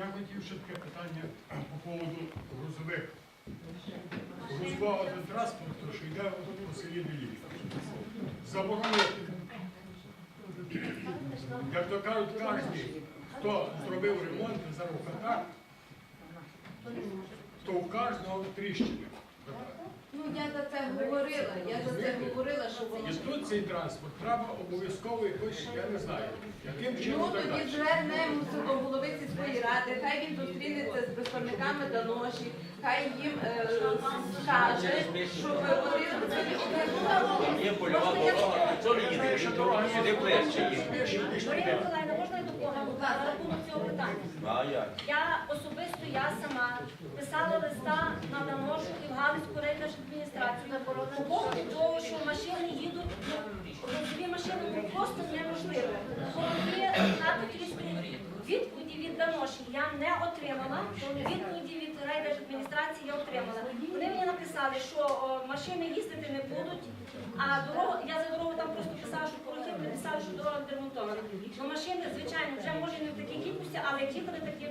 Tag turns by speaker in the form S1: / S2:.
S1: Я хотів ще таке питання по поводу грузових. Грузового транспорту, що йде по селі Белів. Заборонити. Як то кажуть, кожен, хто зробив ремонт за руках, то у кожного тріщини.
S2: Ну я за це говорила, я за це говорила, що
S1: І тут цей транспорт треба обов'язково якось, я не знаю, яким
S2: Ну
S1: чином
S2: тоді
S1: додати.
S2: звернемося ради, хай він зустрінеться з представниками Даноші, хай їм е, скаже, що вони
S3: Є польова дорога, чого не їде? Сюди ближче є.
S4: Марія Миколаївна, можна я допомогу на рахунок цього питання?
S3: А як?
S4: Я особисто, я сама писала листа на Даношу і в Галицьку райдержадміністрацію по поводу того, що машини їдуть, Даноші я не отримала, відповіді від райдержадміністрації я отримала. Вони мені написали, що о, машини їздити не будуть, а дорогу, я за дорогу там просто писала, що порохи написали, що дорога демонтована. Ну машини, звичайно, вже може не в такій кількості, але їхали, такі.